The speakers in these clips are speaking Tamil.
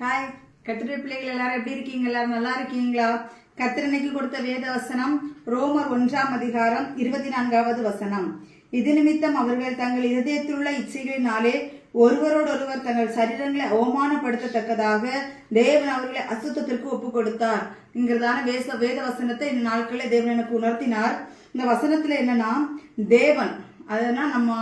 ஹாய் கத்திரி பிள்ளைகள் எல்லாரும் எப்படி இருக்கீங்க? எல்லாரும் நல்லா இருக்கீங்களா? கத்திரனைக்கு கொடுத்த வேத வசனம் ரோமர் ஒன்றாம் அதிகாரம் இருபத்தி நான்காவது வசனம். இது நிமித்தம் அவர்கள் தங்கள் இருதயத்திலுள்ள இச்சைகளினாலே ஒருவரோடொருவர் தங்கள் சரீரங்களை அவமானப்படுத்தத்தக்கதாக தேவன் அவர்களை அசுத்தத்திற்கு ஒப்பு கொடுத்தார் என்கிறதான வேச வேத வசனத்தை இந்த நாட்களில் தேவன் எனக்கு உணர்த்தினார். இந்த வசனத்துல என்னன்னா தேவன் அதுனா நம்ம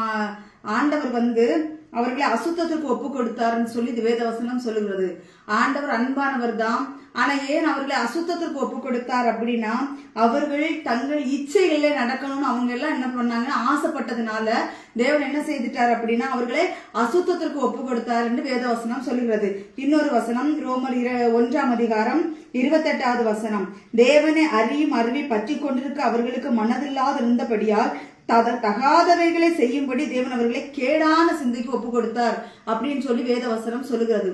ஆண்டவர் வந்து அவர்களை அசுத்தத்திற்கு ஒப்பு கொடுத்தாருன்னு சொல்லி இது வேதவசனம் சொல்லுகிறது. ஆண்டவர் அன்பானவர் தான் ஆனா ஏன் அவர்களை அசுத்தத்திற்கு ஒப்பு கொடுத்தார் அப்படின்னா அவர்கள் தங்கள் இச்சைகளில் நடக்கணும்னு அவங்க எல்லாம் என்ன பண்ணாங்க ஆசைப்பட்டதுனால தேவன் என்ன செய்துட்டார் அப்படின்னா அவர்களை அசுத்தத்திற்கு ஒப்பு கொடுத்தார் என்று வேதவசனம் சொல்லுகிறது. இன்னொரு வசனம் ரோமர் இர- ஒன்றாம் அதிகாரம் இருபத்தெட்டாவது வசனம். தேவனை அறியும் அருவி பற்றி கொண்டிருக்க அவர்களுக்கு மனதில்லாது இருந்தபடியால் தத தகாதவைகளை செய்யும்படி தேவன் அவர்களை கேடான சிந்தைக்கு ஒப்பு கொடுத்தார் அப்படின்னு சொல்லி வேதவசனம் சொல்லுகிறது.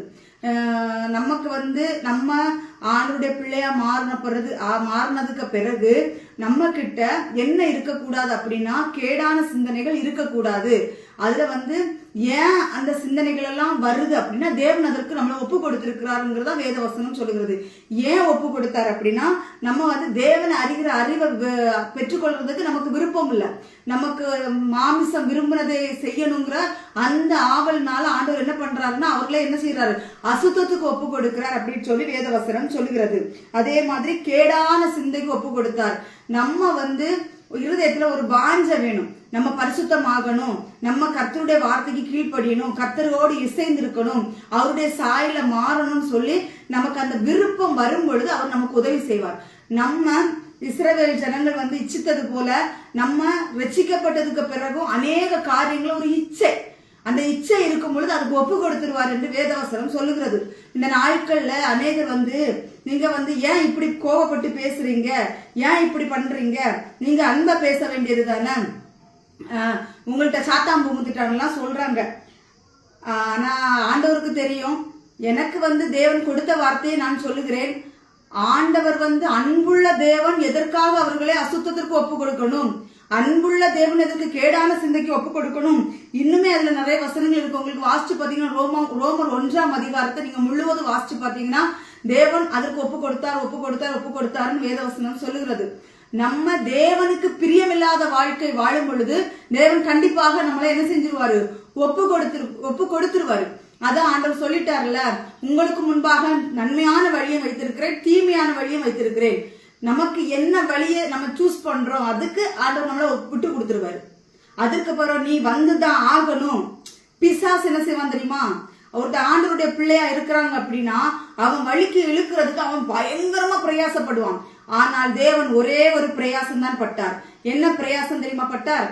நமக்கு வந்து நம்ம ஆணுடைய பிள்ளையா மாறின பிறகு மாறினதுக்கு பிறகு நம்ம கிட்ட என்ன இருக்கக்கூடாது அப்படின்னா கேடான சிந்தனைகள் இருக்கக்கூடாது. அதுல வந்து ஏன் அந்த சிந்தனைகள் எல்லாம் வருது அப்படின்னா தேவன் அதற்கு நம்மளை ஒப்பு கொடுத்திருக்கிறாருங்கிறதா வேதவசனம் சொல்லுகிறது. ஏன் ஒப்பு கொடுத்தாரு அப்படின்னா நம்ம வந்து தேவனை அறிகிற அறிவை பெற்றுக்கொள்றதுக்கு நமக்கு விருப்பம் இல்லை. நமக்கு மாமிசம் விரும்பினதை செய்யணுங்கிற அந்த ஆவல்னால ஆண்டவர் என்ன பண்றாருன்னா அவர்களே என்ன செய்யறாரு அசுத்தத்துக்கு ஒப்பு கொடுக்கிறார் அப்படின்னு சொல்லி வேதவசனம் சொல்லுகிறது. அதே மாதிரி கேடான சிந்தைக்கு ஒப்பு கொடுத்தார். நம்ம வந்து இருதயத்துல ஒரு வாஞ்ச வேணும். நம்ம பரிசுத்தமாகணும். நம்ம கத்தருடைய வார்த்தைக்கு கீழ்ப்படியணும். கத்தரோடு இசைந்திருக்கணும். அவருடைய சாயில மாறணும்னு சொல்லி நமக்கு அந்த விருப்பம் வரும் பொழுது அவர் நமக்கு உதவி செய்வார். நம்ம இஸ்ரவேல் ஜனங்கள் வந்து இச்சித்தது போல நம்ம ரச்சிக்கப்பட்டதுக்கு பிறகும் அநேக காரியங்களும் ஒரு இச்சை. அந்த இச்சை இருக்கும் பொழுது அதுக்கு ஒப்பு கொடுத்துருவார் என்று வேதவசனம் சொல்லுகிறது. இந்த நாட்கள்ல அநேகர் வந்து நீங்க வந்து ஏன் இப்படி கோவப்பட்டு பேசுறீங்க? ஏன் இப்படி பண்றீங்க? நீங்க அன்பா பேச வேண்டியது தானே உங்கள்கிட்ட சாத்தாம்பு முந்துட்டாங்கலாம் சொல்றாங்க. ஆனா ஆண்டவருக்கு தெரியும். எனக்கு வந்து தேவன் கொடுத்த வார்த்தையை நான் சொல்லுகிறேன். ஆண்டவர் வந்து அன்புள்ள தேவன் எதற்காக அவர்களை அசுத்தத்திற்கு ஒப்பு கொடுக்கணும்? அன்புள்ள தேவன் எதற்கு கேடான சிந்தைக்கு ஒப்பு கொடுக்கணும்? இன்னுமே அதுல நிறைய வசனங்கள் இருக்கு. உங்களுக்கு வாசிச்சு பாத்தீங்கன்னா ரோமா ரோமர் ஒன்றாம் அதிகாரத்தை நீங்க முழுவதும் வாசிச்சு பாத்தீங்கன்னா தேவன் அதற்கு ஒப்பு கொடுத்தார் ஒப்பு கொடுத்தார் ஒப்பு கொடுத்தாருன்னு வேதவசனம் சொல்லுகிறது. நம்ம தேவனுக்கு பிரியமில்லாத வாழ்க்கை வாழும் பொழுது தேவன் கண்டிப்பாக நம்மளை என்ன செஞ்சிருவாரு? ஒப்பு கொடுத்துரு ஒப்பு கொடுத்துருவாரு. அதான் ஆண்டவர் சொல்லிட்டார்ல உங்களுக்கு முன்பாக நன்மையான வழியை வைத்திருக்கிறேன் தீமையான வழியை வைத்திருக்கிறேன். நமக்கு என்ன வழியை நம்ம சூஸ் பண்றோம் அதுக்கு ஆண்டவர் நம்மளை விட்டு கொடுத்துருவாரு. அதுக்கப்புறம் நீ வந்துதான் ஆகணும். பிசாஸ் என்ன செய்வான் தெரியுமா? ஒருத்த ஆண்டவருடைய பிள்ளையா இருக்கிறாங்க அப்படின்னா அவன் வழிக்கு இழுக்கிறதுக்கு அவன் பயங்கரமா பிரயாசப்படுவான். ஆனால் தேவன் ஒரே ஒரு பிரயாசம் தான் பட்டார். என்ன பிரயாசம் தெரியுமா பட்டார்?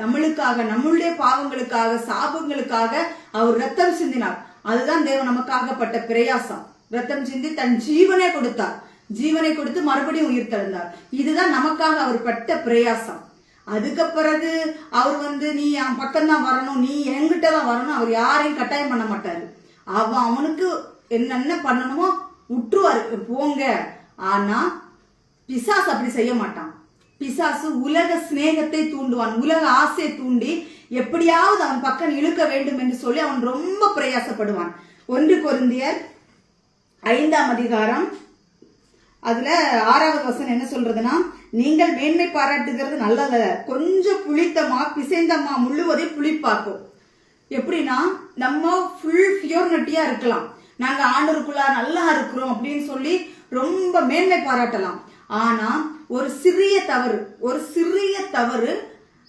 நம்மளுக்காக நம்மளுடைய பாவங்களுக்காக சாபங்களுக்காக அவர் ரத்தம் சிந்தினார். அதுதான் தேவன் நமக்காக பட்ட பிரயாசம். ரத்தம் சிந்தி தன் ஜீவனை கொடுத்தார். ஜீவனை கொடுத்து மறுபடியும் உயிர் தழுந்தார். இதுதான் நமக்காக அவர் பட்ட பிரயாசம். அதுக்கு பிறகு அவர் வந்து நீ என் பக்கம் தான் வரணும். நீ என்கிட்ட தான் வரணும். அவர் யாரையும் கட்டாயம் பண்ண மாட்டாரு. அவன் அவனுக்கு என்னென்ன பண்ணணுமோ உற்றுவார். போங்க. ஆனா பிசாஸ் அப்படி செய்ய மாட்டான். பிசாசு உலக சிநேகத்தை தூண்டுவான். உலக ஆசையை தூண்டி எப்படியாவது அவன் பக்கம் இழுக்க வேண்டும் என்று சொல்லி அவன் ரொம்ப பிரயாசப்படுவான். ஒன்று பொருந்தியர் ஐந்தாம் அதிகாரம். அதுல ஆறாவது வசனம் என்ன சொல்றதுன்னா நீங்கள் மேன்மை பாராட்டுகிறது நல்லதல்ல. கொஞ்சம் புளித்தமா பிசைந்தமா முழுவதை புளிப்பாக்கும். எப்படின்னா நம்ம ஃபுல் பியூர்னட்டியா இருக்கலாம். நாங்க ஆண்டவருக்குள்ள நல்லா இருக்கிறோம் அப்படின்னு சொல்லி ரொம்ப மேன்மை பாராட்டலாம். ஆனா ஒரு சிறிய தவறு ஒரு சிறிய தவறு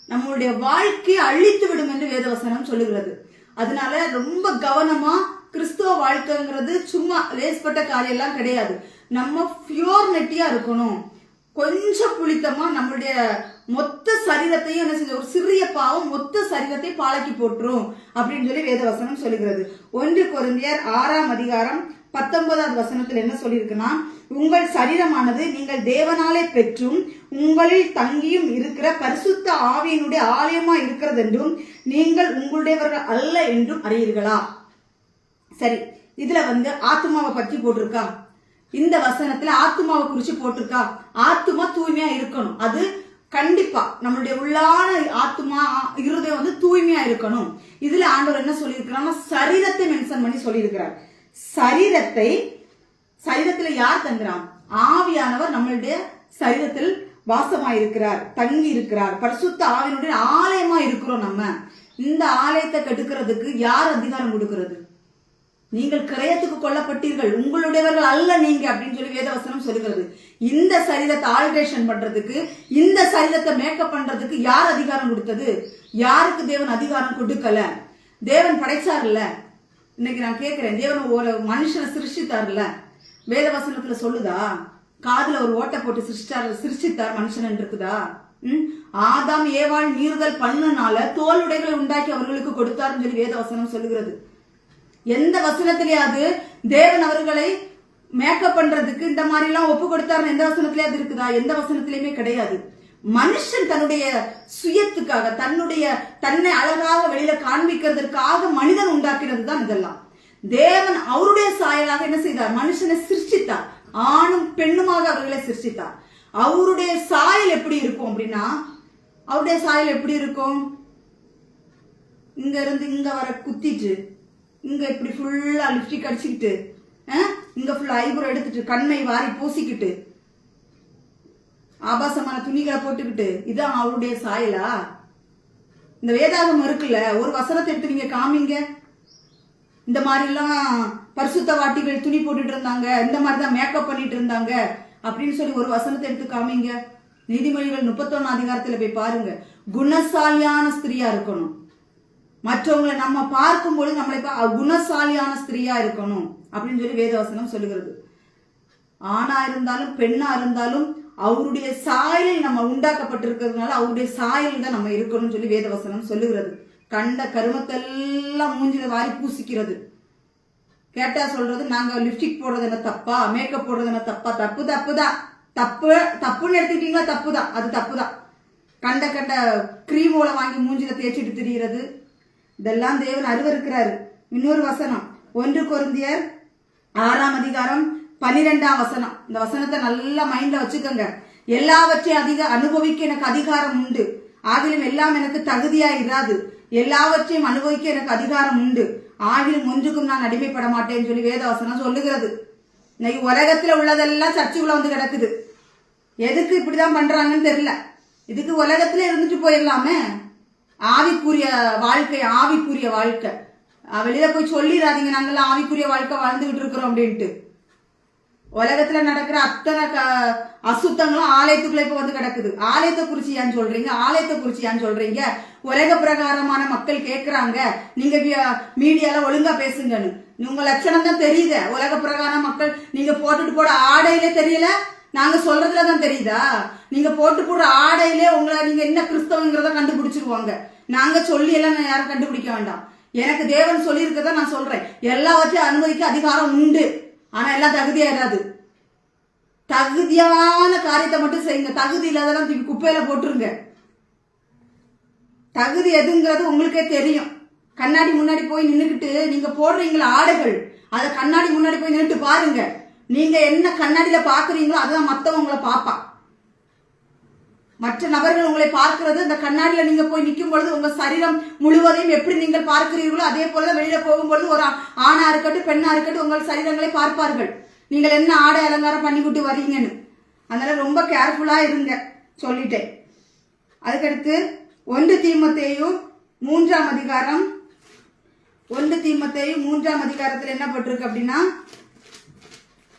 நம்மளுடைய வாழ்க்கையை அழித்து விடும் என்று வேதவசனம் சொல்லுகிறது. அதனால ரொம்ப கவனமா கிறிஸ்துவ வாழ்க்கைங்கிறது சும்மா லேஸ்பட்ட காரியம் எல்லாம் கிடையாது. நம்ம பியூர் நெட்டியா இருக்கணும். கொஞ்சம் புளித்தமா நம்மளுடைய மொத்த சரீரத்தையும் என்ன செஞ்ச ஒரு சிறிய பாவம் மொத்த சரீரத்தை பாலக்கி போட்டுரும் அப்படின்னு சொல்லி வேதவசனம் சொல்லுகிறது. ஒன்று குருந்தியர் ஆறாம் அதிகாரம் பத்தொன்பதாவது வசனத்தில் என்ன சொல்லியிருக்குன்னா உங்கள் சரீரமானது நீங்கள் தேவனாலே பெற்றும் உங்களில் தங்கியும் இருக்கிற பரிசுத்த ஆவியினுடைய ஆலயமா இருக்கிறது என்றும் நீங்கள் உங்களுடையவர்கள் அல்ல என்றும் அறியீர்களா? சரி இதுல வந்து ஆத்மாவை பற்றி போட்டிருக்கா? இந்த வசனத்துல ஆத்மாவை குறிச்சு போட்டிருக்கா? ஆத்மா தூய்மையா இருக்கணும். அது கண்டிப்பா நம்மளுடைய உள்ளான ஆத்மா இருதயம் வந்து தூய்மையா இருக்கணும். இதுல ஆண்டவர் என்ன சொல்லியிருக்கிறான்னா சரீரத்தை மென்ஷன் பண்ணி சொல்லியிருக்கிறார். சரீரத்தை சரீரத்துல யார் தங்குறான்? ஆவியானவர் நம்மளுடைய சரீரத்தில் வாசமாயிருக்கிறார் தங்கி இருக்கிறார் பரிசுத்த ஆவியனுடைய ஆலயமா இருக்கிறோம் நம்ம. இந்த ஆலயத்தை கெடுக்கிறதுக்கு யார் அதிகாரம் கொடுக்கிறது? நீங்கள் கிரயத்துக்கு கொல்லப்பட்டீர்கள் உங்களுடையவர்கள் அல்ல நீங்க அப்படின்னு சொல்லி வேதவசனம் சொல்லுகிறது. இந்த சரீரத்தை ஆல்ட்ரேஷன் பண்றதுக்கு இந்த சரீரத்தை மேக்கப் பண்றதுக்கு யார் அதிகாரம் கொடுத்தது? யாருக்கு தேவன் அதிகாரம் கொடுக்கல? தேவன் படைச்சார்ல? இன்னைக்கு நான் கேட்கிறேன் தேவன் ஒரு மனுஷனை சிருஷ்டித்தார்ல? வேதவசனத்துல சொல்லுதா? காதுல ஒரு ஓட்டை போட்டு சிருஷ்டார் சிருஷ்டித்தார் மனுஷன் இருக்குதா? ம்? ஆதாம் ஏவாள் நீறுதல் பண்ணனால தோலுடைகளை உண்டாக்கி அவர்களுக்கு கொடுத்தார்னு சொல்லி வேதவசனம் சொல்லுகிறது. எந்த வசனத்திலேயாவது தேவன் அவர்களை மேக்கப் பண்றதுக்கு இந்த மாதிரி எல்லாம் ஒப்பு கொடுத்தாருன்னு எந்த வசனத்திலேயாவது இருக்குதா? எந்த வசனத்திலயுமே கிடையாது. மனுஷன் தன்னுடைய சுயத்துக்காக தன்னுடைய தன்னை அழகாக வெளியில காண்பிக்கிறதுக்காக மனிதன் உண்டாக்கினது தான் இதெல்லாம். தேவன் அவருடைய சாயலாக என்ன செய்தார்? மனுஷனை சிருஷ்டித்தார். ஆணும் பெண்ணுமாக அவர்களை சிருஷ்டித்தார். அவருடைய சாயல் எப்படி இருக்கும் அப்படின்னா அவருடைய சாயல் எப்படி இருக்கும்? இங்க இருந்து இங்க வர குத்திட்டு இங்கே இப்படி ஃபுல்லாக லிப்ஸ்டிக் அடிச்சுக்கிட்டு இங்கே ஃபுல்லாக ஐப்ரோ எடுத்துட்டு கண்ணை வாரி பூசிக்கிட்டு ஆபாசமான துணிகளை போட்டுக்கிட்டு இதான் அவருடைய சாயலா? இந்த வேதாகம் இருக்குல்ல ஒரு வசனத்தை எடுத்து நீங்க காமிங்க. இந்த மாதிரிலாம் பரிசுத்த வாட்டிகள் துணி போட்டுட்டு இருந்தாங்க இந்த மாதிரி தான் மேக்கப் பண்ணிட்டு இருந்தாங்க அப்படின்னு சொல்லி ஒரு வசனத்தை எடுத்து காமிங்க. நீதிமொழிகள் முப்பத்தொன்னு அதிகாரத்துல போய் பாருங்க. குணசாலியான ஸ்திரியா இருக்கணும். மற்றவங்களை நம்ம பார்க்கும்போது நம்மளை குணசாலியான ஸ்திரீயா இருக்கணும் அப்படின்னு சொல்லி வேதவசனம் சொல்லுகிறது. ஆணா இருந்தாலும் பெண்ணா இருந்தாலும் அவருடைய சாயலில் நம்ம உண்டாக்கப்பட்டிருக்கிறதுனால அவருடைய சாயல் தான் நம்ம இருக்கணும்னு சொல்லி வேதவசனம் சொல்லுகிறது. கண்ட கருமத்தெல்லாம் மூஞ்சில வாரி பூசிக்கிறது. கேட்டா சொல்றது நாங்க லிப்ஸ்டிக் போடுறது என்ன தப்பா? மேக்கப் போடுறது என்ன தப்பா? தப்பு தப்பு தான். தப்பு தப்புன்னு எடுத்துக்கிட்டீங்களா? தப்பு தான். அது தப்பு தான். கண்ட கண்ட கிரீமோல வாங்கி மூஞ்சில தேய்ச்சிட்டு திரிகிறது இதெல்லாம் தேவன் அருவருக்கிறார் இன்னொரு வசனம். ஒன்று குருந்தியர் ஆறாம் அதிகாரம் பனிரெண்டாம் வசனம். இந்த வசனத்தை நல்லா மைண்ட்ல வச்சுக்கோங்க. எல்லாவற்றையும் அதிக அனுபவிக்க எனக்கு அதிகாரம் உண்டு. ஆகிலும் எல்லாம் எனக்கு தகுதியா இராது. எல்லாவற்றையும் அனுபவிக்க எனக்கு அதிகாரம் உண்டு. ஆகிலும் ஒன்றுக்கும் நான் அடிமைப்பட மாட்டேன்னு சொல்லி வேதவசனம் சொல்லுகிறது. இன்னைக்கு உலகத்துல உள்ளதெல்லாம் சர்ச்சுக்குள்ள வந்து கிடக்குது. எதுக்கு இப்படிதான் பண்றாங்கன்னு தெரியல. இதுக்கு உலகத்துல இருந்துட்டு போயிடலாமே. ஆவிக்குரிய வாழ்க்கை ஆவிக்குரிய வாழ்க்கை. வெளியில போய் சொல்லிடாதீங்க நாங்கெல்லாம் ஆவிக்குரிய வாழ்க்கை வாழ்ந்துகிட்டு இருக்கிறோம் அப்படின்ட்டு. உலகத்துல நடக்கிற அத்தனை க- அசுத்தங்களும் ஆலயத்துக்குள்ள இப்ப வந்து கிடக்குது. ஆலயத்தை குறிச்சு ஏன் சொல்றீங்க? ஆலயத்தை குறிச்சு ஏன் சொல்றீங்க? உலக பிரகாரமான மக்கள் கேட்கறாங்க நீங்க மீடியால ஒழுங்கா பேசுங்கன்னு. உங்க லட்சணம் தான் தெரியுது. உலக பிரகார மக்கள் நீங்க போட்டுட்டு போட ஆடையிலே தெரியல? நாங்க சொல்றதுல தான் தெரியுதா? நீங்க போட்டு போடுற ஆடையிலே உங்களை நீங்க என்ன கிறிஸ்தவங்கிறத கண்டுபிடிச்சிருவாங்க. நாங்க சொல்லி எல்லாம் நான் யாரும் கண்டுபிடிக்க வேண்டாம். எனக்கு தேவன் சொல்லியிருக்கத நான் சொல்றேன். எல்லாவற்றையும் அனுமதிக்க அதிகாரம் உண்டு. ஆனா எல்லாம் தகுதியாயிடாது தகுதியான காரியத்தை மட்டும் செய்யுங்க. தகுதி இல்லாதெல்லாம் தூக்கி குப்பையில போட்டுருங்க. தகுதி எதுங்கிறது உங்களுக்கே தெரியும். கண்ணாடி முன்னாடி போய் நின்றுக்கிட்டு நீங்க போடுறீங்களா ஆடைகள். அதை கண்ணாடி முன்னாடி போய் நின்றுட்டு பாருங்க. நீங்க என்ன கண்ணாடியில பாக்குறீங்களோ அதுதான் மற்றவங்களை பார்ப்பா மற்ற நபர்கள் உங்களை பார்க்கிறது இந்த கண்ணாடியில நீங்க போய் நிற்கும் பொழுது உங்க சரீரம் முழுவதையும் எப்படி நீங்கள் பார்க்கிறீர்களோ அதே போலதான் வெளியில போகும்பொழுது ஒரு ஆணா இருக்கட்டும் பெண்ணா இருக்கட்டும் உங்கள் சரீரங்களை பார்ப்பார்கள். நீங்கள் என்ன ஆடை அலங்காரம் பண்ணிக்கிட்டு வரீங்கன்னு அதனால ரொம்ப கேர்ஃபுல்லா இருங்க சொல்லிட்டேன். அதுக்கடுத்து ஒன்று தீமத்தையும் மூன்றாம் அதிகாரம். ஒன்று தீமத்தையும் மூன்றாம் அதிகாரத்தில் என்ன போட்டிருக்கு அப்படின்னா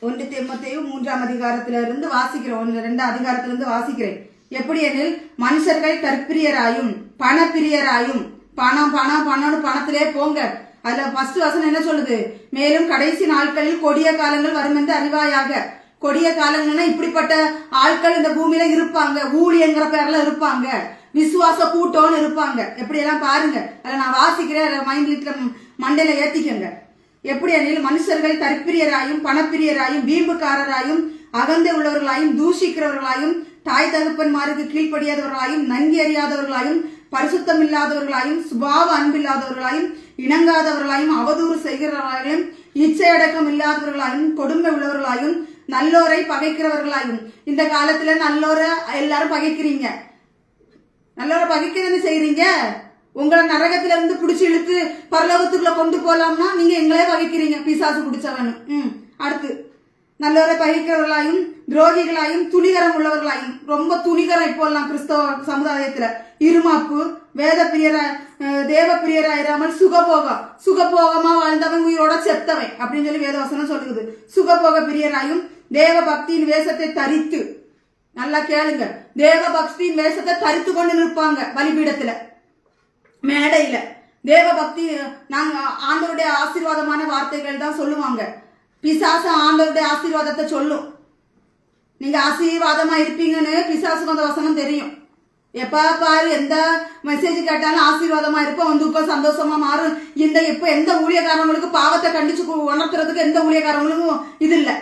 ஒன்று தெம்மத்தையும் மூன்றாம் அதிகாரத்திலிருந்து இருந்து ஒன்று ரெண்டு அதிகாரத்திலிருந்து வாசிக்கிறேன். எப்படி எனில் மனுஷர்கள் கற்பிரியராயும் பணப்பிரியராயும் பணம் பணம் பணம்னு பணத்திலே போங்க. அதுல ஃபர்ஸ்ட் வசனம் என்ன சொல்லுது? மேலும் கடைசி நாட்களில் கொடிய காலங்கள் வரும் என்று அறிவாயாக. கொடிய காலங்கள்னா இப்படிப்பட்ட ஆட்கள் இந்த பூமியில இருப்பாங்க. ஊழியங்கிற பேர்ல இருப்பாங்க. விசுவாச கூட்டம்னு இருப்பாங்க. எப்படி எல்லாம் பாருங்க. அதில் நான் வாசிக்கிறேன். மைண்ட் லிட்ல மண்டையில ஏத்திக்கங்க. எப்படி எனில் மனுஷர்கள் தற்பிரியராயும் பணப்பிரியராயும் வீம்புக்காரராயும் அகந்தை உள்ளவர்களாயும் தூஷிக்கிறவர்களாயும் தாய் தகப்பன்மாருக்கு கீழ்ப்படியாதவர்களாயும் நன்கி அறியாதவர்களாயும் பரிசுத்தம் இல்லாதவர்களாயும் சுபாவ அன்பில்லாதவர்களாயும் இணங்காதவர்களாயும் அவதூறு செய்கிறவர்களாயும் இச்சையடக்கம் இல்லாதவர்களாயும் கொடுமை உள்ளவர்களாயும் நல்லோரை பகைக்கிறவர்களாயும். இந்த காலத்துல நல்லோரை எல்லாரும் பகைக்கிறீங்க. நல்லோரை பகைக்கிறதுன்னு செய்யறீங்க உங்களை நரகத்துல இருந்து பிடிச்சி இழுத்து பரலோகத்துக்குள்ள கொண்டு போலாம்னா நீங்க எங்களே வகிக்கிறீங்க பிசாசு பிடிச்சவனு ம் அடுத்து. நல்லவரை பகிக்கிறவர்களாயும் துரோகிகளாயும் துணிகரம் உள்ளவர்களாயும். ரொம்ப துணிகரம் இப்போ எல்லாம் கிறிஸ்தவ சமுதாயத்துல. இருமாப்பு வேத பிரியரா தேவ பிரியராயிராமல் சுகபோகம் சுகபோகமா வாழ்ந்தவன் உயிரோட செத்தவன் அப்படின்னு சொல்லி வேதவசனம் சொல்லுது சுகபோக பிரியராயும் தேவ பக்தியின் வேஷத்தை தரித்து. நல்லா கேளுங்க. தேவ பக்தியின் வேஷத்தை தரித்து கொண்டு நிற்பாங்க பலிபீடத்துல. மேடையில். தேவ பக்தி ஆண்டவருடைய ஆசீர்வாதமான வார்த்தைகள் தான் சொல்லுவாங்க. பிசாசு ஆண்டவருடைய ஆசீர்வாதத்தை சொல்லும். நீங்கள் ஆசீர்வாதமாக இருப்பீங்கன்னு பிசாசுக்கு அந்த வசனம் தெரியும். எப்போ பாரு எந்த மெசேஜ் கேட்டாலும் ஆசீர்வாதமாக இருப்போம். வந்து இப்போ சந்தோஷமாக மாறும். இந்த இப்போ எந்த ஊழியக்காரங்களுக்கு பாவத்தை கண்டிச்சு உணர்த்துறதுக்கு எந்த ஊழியக்காரங்களுக்கும் இது இல்லை.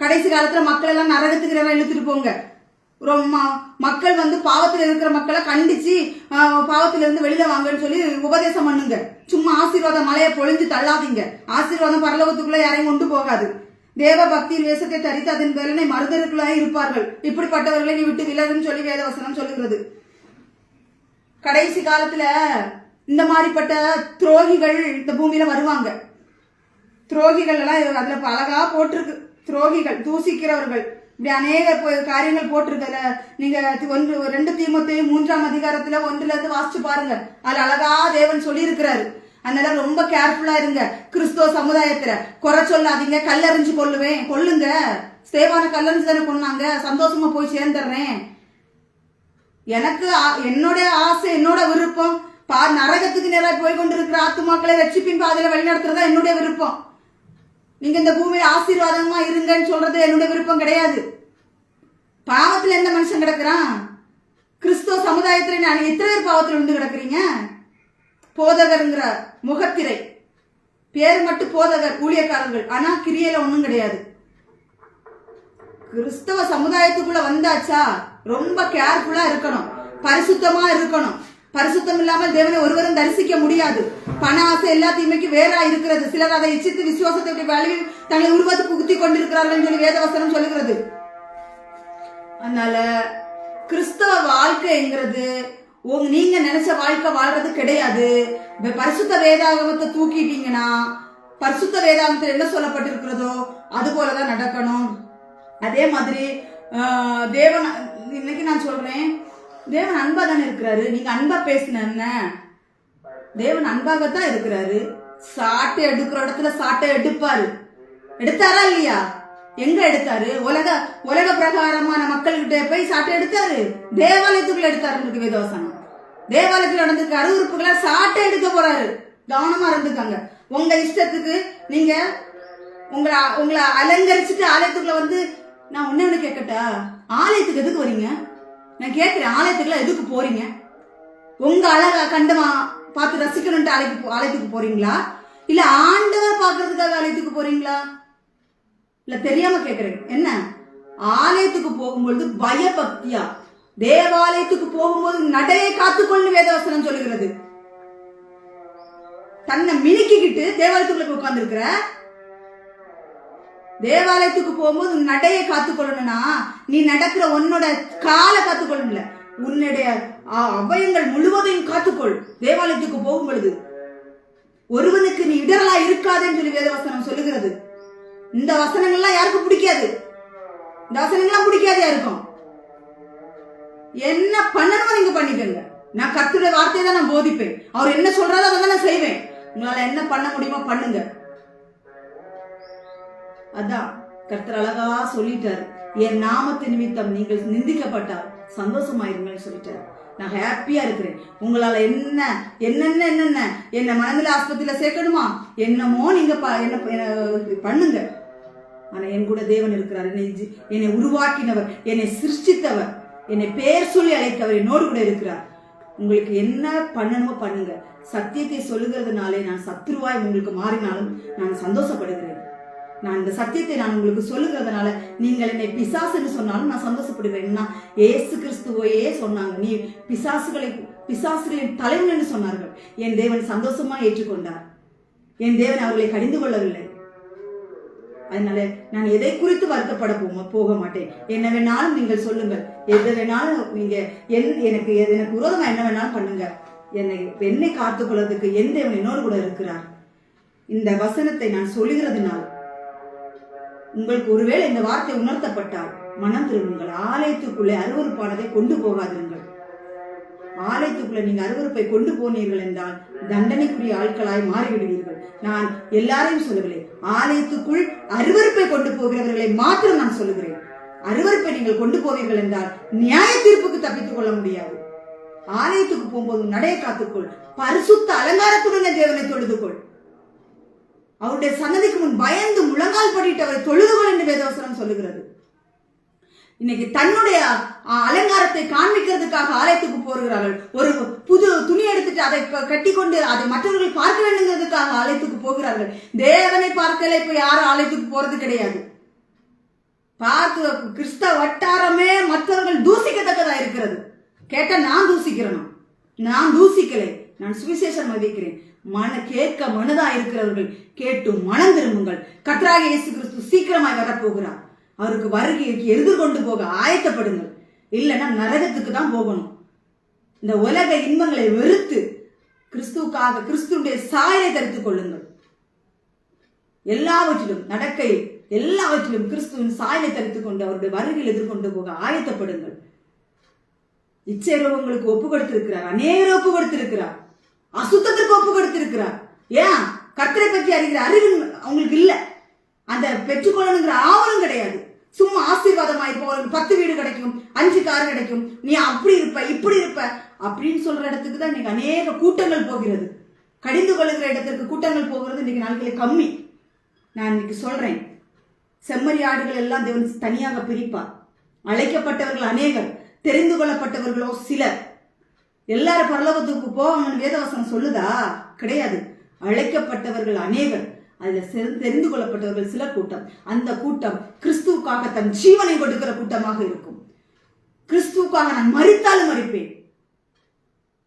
கடைசி காலத்தில் மக்கள் எல்லாம் நரகத்துக்கு இழுத்துட்டு போங்க. மக்கள் வந்து பாவத்தில் இருக்கிற மக்களை கண்டிச்சு ஆஹ், இருந்து வெளியில வாங்கன்னு சொல்லி உபதேசம் பண்ணுங்க. சும்மா ஆசீர்வாதம் மலையை பொழிஞ்சு தள்ளாதீங்க. ஆசீர்வாதம் பரலோகத்துக்குள்ள யாரையும் கொண்டு போகாது. தேவ பக்தியின் வேஷத்தை தரித்து அதன் பேரனை மருதருக்குள்ளாக இருப்பார்கள். இப்படிப்பட்டவர்களை நீ விட்டு விலகுன்னு சொல்லி வேதவசனம் சொல்லுகிறது. கடைசி காலத்துல இந்த மாதிரிப்பட்ட துரோகிகள் இந்த பூமியில வருவாங்க. துரோகிகள் எல்லாம் அதுல அழகா போட்டிருக்கு. துரோகிகள் தூசிக்கிறவர்கள். இப்படி அநேக காரியங்கள் போட்டிருக்கல நீங்க ஒன்று ரெண்டு தீமத்தையும் மூன்றாம் அதிகாரத்துல ஒன்றுல இருந்து வாசிச்சு பாருங்க. அதுல அழகா தேவன் சொல்லி இருக்கிறாரு அதனால ரொம்ப கேர்ஃபுல்லா இருங்க. கிறிஸ்துவ சமுதாயத்துல. குறை சொல்லாதீங்க. கல்லறிஞ்சு கொள்ளுவேன். கொல்லுங்க. சேவான கல்லறிஞ்சு தானே கொண்டாங்க சந்தோஷமா போய் சேர்ந்துடுறேன். எனக்கு ஆ- என்னுடைய ஆசை என்னோட விருப்பம். பா நரகத்துக்கு நேராக போய் கொண்டிருக்கிற ஆத்துமாக்களை ரட்சிப்பின் பாதையில வழிநடத்துறதா என்னுடைய விருப்பம். நீங்க இந்த பூமியில ஆசீர்வாதமா இருங்கன்னு சொல்றது என்னுடைய விருப்பம் கிடையாது. பாவத்தில் எந்த மனுஷன் கிடக்குறான்? கிறிஸ்துவ சமுதாயத்தில் நான் எத்தனை பேர் பாவத்தில் உண்டு கிடக்குறீங்க? போதகருங்கிற முகத்திரை. பேர் மட்டும் போதகர் ஊழியக்காரர்கள். ஆனால் கிரியையில் ஒன்றும் கிடையாது. கிறிஸ்தவ சமுதாயத்துக்குள்ள வந்தாச்சா? ரொம்ப கேர்ஃபுல்லா இருக்கணும். பரிசுத்தமா இருக்கணும். பரிசுத்தம் இல்லாமல் தேவனை ஒருவரும் தரிசிக்க முடியாது. பண ஆசை எல்லாத்தையுமே வேறா இருக்கிறது. சிலர் அதை இச்சித்து விசுவாசத்தை வழியில் தங்களை உருவத்து புகுத்தி கொண்டிருக்கிறார்கள் சொல்லி வேதவசனம் சொல்லுகிறது. அதனால கிறிஸ்தவ வாழ்க்கைங்கிறது உங்க நீங்க நினைச்ச வாழ்க்கை வாழ்றது கிடையாது. இப்ப பரிசுத்த வேதாகமத்தை தூக்கிட்டீங்கன்னா பரிசுத்த வேதாகமத்தில் என்ன சொல்லப்பட்டிருக்கிறதோ அது போலதான் நடக்கணும். அதே மாதிரி தேவன் இன்னைக்கு நான் சொல்றேன் தேவன் அன்பா தானே இருக்கிறாரு. நீங்க அன்பா பேசின என்ன? தேவன் அன்பாகத்தான் இருக்கிறாரு. சாட்டை எடுக்கிற இடத்துல சாட்டை எடுப்பாரு. எடுத்தாரா இல்லையா? எங்க எடுத்தாரு? உலக உலக பிரகாரமான மக்கள்கிட்ட போய் சாட்டை எடுத்தாரு. தேவாலயத்துக்குள்ள எடுத்தாரு இருக்கு வேதவசனம். தேவாலயத்துல நடந்திருக்க அருவறுப்புகளை சாட்டை எடுக்க போறாரு. கவனமா இருந்துக்காங்க. உங்க இஷ்டத்துக்கு நீங்க உங்களை உங்களை அலங்கரிச்சுட்டு ஆலயத்துக்குள்ள வந்து நான் ஒண்ணே ஒண்ணு கேட்கட்டா? ஆலயத்துக்கு எதுக்கு வரீங்க நான் கேட்கிறேன். ஆலயத்துக்குள்ள எதுக்கு போறீங்க? உங்க அழகா கண்டமா பார்த்து ரசிக்கணும்ட்டு ஆலயத்துக்கு ஆலயத்துக்கு போறீங்களா? இல்ல ஆண்டவர் பார்க்கறதுக்காக ஆலயத்துக்கு போறீங்களா? இல்ல தெரியாம கேக்குறேன். என்ன? ஆலயத்துக்கு போகும்பொழுது பயபக்தியா? தேவாலயத்துக்கு போகும்போது நடையை காத்துக்கொள்ளு வேதவசனம் சொல்லுகிறது. தன்னை மினுக்கிக்கிட்டு தேவாலயத்துக்குள்ள போய் உட்கார்ந்துருக்கிற? தேவாலயத்துக்கு போகும்போது நடையை காத்துக்கொள்ளணும்னா நீ நடக்கிற உன்னோட காலை காத்துக்கொள்ளணும்ல. உன்னுடைய ஆ, முழுவதையும் காத்துக்கொள். தேவாலயத்துக்கு போகும் பொழுது ஒருவனுக்கு நீ இடரலா இருக்காதேன்னு சொல்லி வேதவசனம் சொல்லுகிறது. இந்த வசனங்கள்லாம் யாருக்கும் பிடிக்காது? இந்த வசனங்கள்லாம் பிடிக்காது யாருக்கும். என்ன பண்ணணுமோ நீங்க பண்ணிக்கோங்க. நான் கர்த்தருடைய வார்த்தையை தான் நான் போதிப்பேன். அவர் என்ன சொல்றாரோ அதை நான் செய்வேன். உங்களால என்ன பண்ண முடியுமோ பண்ணுங்க. அதான் கர்த்தர் அழகா சொல்லிட்டாரு. என் நாமத்து நிமித்தம் நீங்கள் நிந்திக்கப்பட்டால் சந்தோஷமாயிருங்கன்னு சொல்லிட்டாரு. நான் ஹாப்பியா இருக்கிறேன். உங்களால என்ன என்னென்ன என்னென்ன என்ன மனநிலை ஆஸ்பத்திரியில சேர்க்கணுமா? என்னமோ நீங்க என்ன என்ன பண்ணுங்க. ஆனா என் கூட தேவன் இருக்கிறார். என்னை என்னை உருவாக்கினவர் என்னை சிருஷ்டித்தவர் என்னை பெயர் சொல்லி அழைத்தவர் என்னோடு கூட இருக்கிறார். உங்களுக்கு என்ன பண்ணணுமோ பண்ணுங்க. சத்தியத்தை சொல்லுகிறதுனாலே நான் சத்ருவாய் உங்களுக்கு மாறினாலும் நான் சந்தோஷப்படுகிறேன். நான் இந்த சத்தியத்தை நான் உங்களுக்கு சொல்லுகிறதுனால நீங்கள் என்னை பிசாசுன்னு சொன்னாலும் நான் சந்தோஷப்படுகிறேன். ஏசு கிறிஸ்துவையே சொன்னாங்க. நீ பிசாசுகளை பிசாசுகளின் தலைவன் சொன்னார்கள். என் தேவன் சந்தோஷமா ஏற்றுக்கொண்டார். என் தேவன் அவர்களை கடிந்து கொள்ளவில்லை. அதனால நான் எதை குறித்து வருத்தப்பட போக போக மாட்டேன் என்ன வேணாலும் நீங்கள் சொல்லுங்கள். எது வேணாலும் நீங்க என் எனக்கு எனக்கு விரோதமா என்ன வேணாலும் பண்ணுங்க. என்னை என்னை காத்து கொள்வதற்கு எந்த என்னோடு கூட இருக்கிறார்? இந்த வசனத்தை நான் சொல்லுகிறதுனால் உங்களுக்கு ஒருவேளை இந்த வார்த்தை உணர்த்தப்பட்டால் மனம் திரும்புங்கள். ஆலயத்துக்குள்ளே அருவருப்பானதை கொண்டு போகாதிருங்கள். ஆலயத்துக்குள்ள நீங்க அருவருப்பை கொண்டு போனீர்கள் என்றால் தண்டனைக்குரிய ஆட்களாய் மாறிவிடுவீர்கள். நான் எல்லாரையும் சொல்லவில்லை. ஆலயத்துக்குள் அருவருப்பை கொண்டு போகிறவர்களை மாத்திரம் நான் சொல்லுகிறேன். அருவருப்பை நீங்கள் கொண்டு போவீர்கள் என்றால் நியாய தீர்ப்புக்கு தப்பித்துக் கொள்ள முடியாது. ஆலயத்துக்கு போகும்போது நடைய காத்துக்கொள். பரிசுத்த அலங்காரத்துடன் தேவனை தொழுது கொள் அவருடைய சன்னதிக்கு முன் பயந்து முழங்கால் படிட்டு அவரை தொழுதுகொள் என்று வேதவசனம் சொல்லுகிறது. இன்னைக்கு தன்னுடைய அலங்காரத்தை காண்பிக்கிறதுக்காக ஆலயத்துக்கு போகிறார்கள். ஒரு புது துணி எடுத்துட்டு அதை கட்டி கட்டிக்கொண்டு அதை மற்றவர்கள் பார்க்க வேண்டுங்கிறதுக்காக ஆலயத்துக்கு போகிறார்கள். தேவனை பார்க்கல இப்ப யாரும் ஆலயத்துக்கு போறது கிடையாது. பார்த்து கிறிஸ்தவ வட்டாரமே மற்றவர்கள் தூசிக்கத்தக்கதா இருக்கிறது. கேட்டா நான் தூசிக்கிறேனா? நான் தூசிக்கலை. நான் சுவிசேஷம் அறிவிக்கிறேன். மன கேட்க மனதா இருக்கிறவர்கள் கேட்டு மனம் திரும்புங்கள். கத்ராக இயேசு கிறிஸ்து சீக்கிரமாய் வரப்போகிறார். அவருக்கு வருகைக்கு எதிர்கொண்டு போக ஆயத்தப்படுங்கள். இல்லைன்னா நரகத்துக்கு தான் போகணும். இந்த உலக இன்பங்களை வெறுத்து கிறிஸ்துவுக்காக கிறிஸ்துவுடைய சாயலை தரித்துக் கொள்ளுங்கள். எல்லாவற்றிலும் நடக்கை எல்லாவற்றிலும் கிறிஸ்துவின் சாயலை தரித்துக் கொண்டு அவருடைய வருகையில் எதிர்கொண்டு போக ஆயத்தப்படுங்கள். இச்சைரோகங்களுக்கு ஒப்பு கொடுத்திருக்கிறார் அநேகர் ஒப்பு கொடுத்திருக்கிறார் அசுத்தத்திற்கு ஒப்பு கொடுத்திருக்கிறார் ஏன்? கர்த்தரை பற்றி அறிகிற அறிவு அவங்களுக்கு இல்லை. அந்த பெற்றுக்கொள்ளணுங்கிற ஆவலும் கிடையாது. சும்மா ஆசீர்வாதமா இப்போ உனக்கு பத்து வீடு கிடைக்கும் அஞ்சு கார் கிடைக்கும். நீ அப்படி இருப்ப இப்படி இருப்ப அப்படின்னு சொல்ற இடத்துக்கு தான் இன்னைக்கு அநேக கூட்டங்கள் போகிறது. கடிந்து கொள்ளுகிற இடத்திற்கு கூட்டங்கள் போகிறது இன்னைக்கு நாட்களில் கம்மி. நான் இன்னைக்கு சொல்றேன். செம்மறி ஆடுகள் எல்லாம் தேவன் தனியாக பிரிப்பார். அழைக்கப்பட்டவர்கள் அநேகர் தெரிந்து கொள்ளப்பட்டவர்களோ சிலர். எல்லாரும் பரலோகத்துக்கு போவாங்கன்னு வேதவசனம் சொல்லுதா? கிடையாது. அழைக்கப்பட்டவர்கள் அநேகர். அதில் செ- தெரிந்து கொள்ளப்பட்டவர்கள் சில கூட்டம். அந்த கூட்டம் கிறிஸ்துவுக்காக தன் ஜீவனை கொடுக்கிற கூட்டமாக இருக்கும். கிறிஸ்துவுக்காக நான் மறித்தாலும் மறிப்பேன்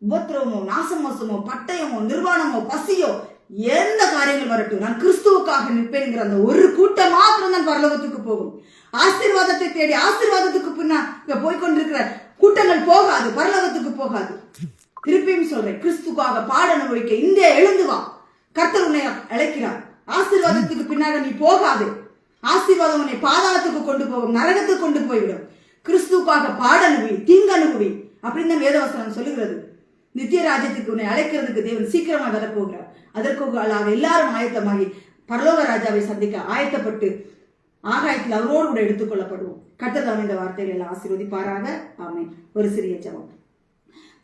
உபத்திரவமோ நாசமோசமோ பட்டயமோ நிர்வாணமோ பசியோ எந்த காரியங்கள் வரட்டும் நான் கிறிஸ்துவுக்காக நிற்பேன்ங்கிற அந்த ஒரு கூட்டம் மாத்திரம் தான் பரலோகத்துக்கு போகும். ஆசீர்வாதத்தை தேடி ஆசீர்வாதத்துக்கு பின்னா போய்கொண்டிருக்கிற கூட்டங்கள் போகாது பரலோகத்துக்கு போகாது. திருப்பியும் சொல்றேன் கிறிஸ்துக்காக பாட அனுபவிக்க இந்தியா எழுந்து வா. கர்த்தர் உன்னை அழைக்கிறார். ஆசீர்வாதத்துக்கு பின்னாக நீ போகாது. ஆசீர்வாதம் உன்னை பாதாளத்துக்கு கொண்டு போகும் நரகத்துக்கு கொண்டு போய்விடும். கிறிஸ்துவுக்காக பாட அனுபவி தீங்கு அனுபவி அப்படின்னு தான் வேதவசனம் சொல்லுகிறது. நித்திய ராஜ்யத்துக்கு உன்னை அழைக்கிறதுக்கு தேவன் சீக்கிரமாக வரப்போகிறார் ஆளாக எல்லாரும் ஆயத்தமாகி பரலோக ராஜாவை சந்திக்க ஆயத்தப்பட்டு ஆகாயத்தில் அவரோடு கூட எடுத்துக்கொள்ளப்படுவோம் கர்த்தர் தாம் இந்த வார்த்தைகளை எல்லாம் ஆசீர்வதிப்பாராக. ஆமை ஒரு சிறிய ஜெபம்.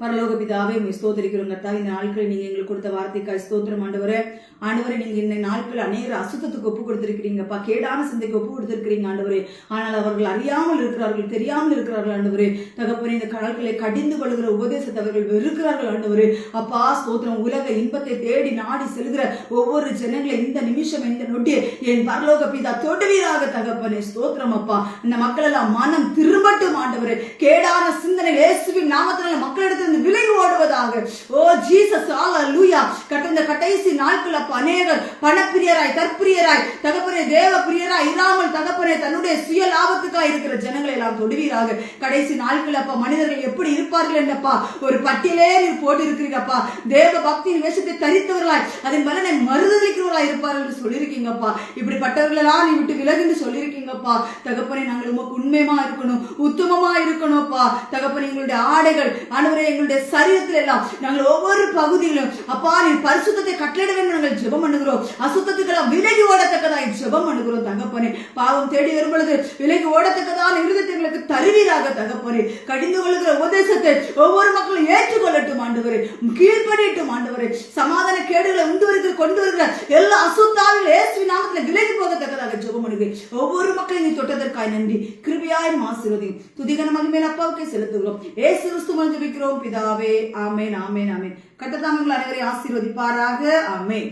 பரலோக பிதாவே உண்மை ஸ்தோத்திரிக்கிறோம் கர்த்தா இந்த நாட்களை நீங்க எங்களுக்கு கொடுத்த வார்த்தைக்காய் ஸ்தோத்திரம் ஆண்டவரே. ஆண்டவரை நீங்க இந்த நாட்கள் அநேக அசுத்தத்துக்கு ஒப்பு கொடுத்திருக்கிறீங்கப்பா கேடான சிந்தைக்கு ஒப்பு கொடுத்திருக்கிறீங்க ஆண்டவரே. ஆனால் அவர்கள் அறியாமல் இருக்கிறார்கள் தெரியாமல் இருக்கிறார்கள் ஆண்டவரே. தகப்பனே இந்த கடல்களை கடிந்து கொள்கிற உபதேசத்தை அவர்கள் வெறுக்கிறார்கள் ஆண்டவரே. அப்பா ஸ்தோத்திரம். உலக இன்பத்தை தேடி நாடி செல்கிற ஒவ்வொரு ஜனங்களை இந்த நிமிஷம் இந்த நொட்டி என் பரலோக பிதா தொடுவீராக தகப்பனே. ஸ்தோத்திரம் அப்பா. இந்த மக்கள் எல்லாம் மனம் திரும்பட்டும் ஆண்டவரே. கேடான சிந்தனை இயேசுவின் நாமத்தினால இருந்து விலகி ஓடுவதாக. ஓ ஜீசஸ் ஆலா லூயா கடந்த கடைசி நாட்கள் அப்ப அநேகர் பணப்பிரியராய் தற்பிரியராய் தகப்பனே தேவ பிரியராய் இல்லாமல் தகப்பனே தன்னுடைய சுய லாபத்துக்காக இருக்கிற ஜனங்களை எல்லாம் தொடுவீராக. கடைசி நாட்கள் அப்ப மனிதர்கள் எப்படி இருப்பார்கள் என்னப்பா? ஒரு பட்டியலே நீர் போட்டு இருக்கிறீங்கப்பா தேவ பக்தியின் வேஷத்தை தரித்தவர்களாய் அதன் பலனை மறுதளிக்கிறவர்களாய் இருப்பார்கள் என்று சொல்லியிருக்கீங்கப்பா. இப்படிப்பட்டவர்களெல்லாம் நீ விட்டு விலகுன்னு சொல்லியிருக்கீங்கப்பா. தகப்பனே நாங்கள் உமக்கு உண்மையமா இருக்கணும்? உத்தமமா இருக்கணும்ப்பா. தகப்பனே எங்களுடைய ஆடைகள் ஆண்டவரே எங்களுடைய சரீரத்தில் எல்லாம் நாங்கள் ஒவ்வொரு பகுதியிலும் அப்பா நீ பரிசுத்தத்தை கட்டளிட வேண்டும் நாங்கள் ஜெபம் பண்ணுகிறோம். அசுத்தத்துக்கெல்லாம் விலகி ஓடத்தக்கதாக ஜெபம் பண்ணுகிறோம் தகப்பனே. பாவம் தேடி வரும் பொழுது விலகி ஓடத்தக்கதான இருதயத்தை எங்களுக்கு தருவீராக தகப்பனே. கடிந்து கொள்கிற உபதேசத்தை ஒவ்வொரு மக்களும் ஏற்றுக்கொள்ளட்டும் ஆண்டவரே. கீழ்ப்படியட்டும் ஆண்டவரே. சமாதான கேடுகளை உண்டு வருகிற கொண்டு வருகிற எல்லா அசுத்தாவில் ஏசு நாமத்தில் விலகி போகத்தக்கதாக ஜெபம் பண்ணுகிறேன். ஒவ்வொரு மக்களையும் நீ தொட்டதற்காய் நன்றி. கிருபியாய் ஆசீர்வதி துதிகன மகிமேன் அப்பாவுக்கே செலுத்துகிறோம். ஏசு கிறிஸ்து மூலம் ஜெபிக்கிறோம் பிதாவே ஆமேன் ஆமேன் ஆமேன். கட்டத்தாமங்கள் அனைவரை ஆசீர்வதிப்பாராக. ஆமேன்.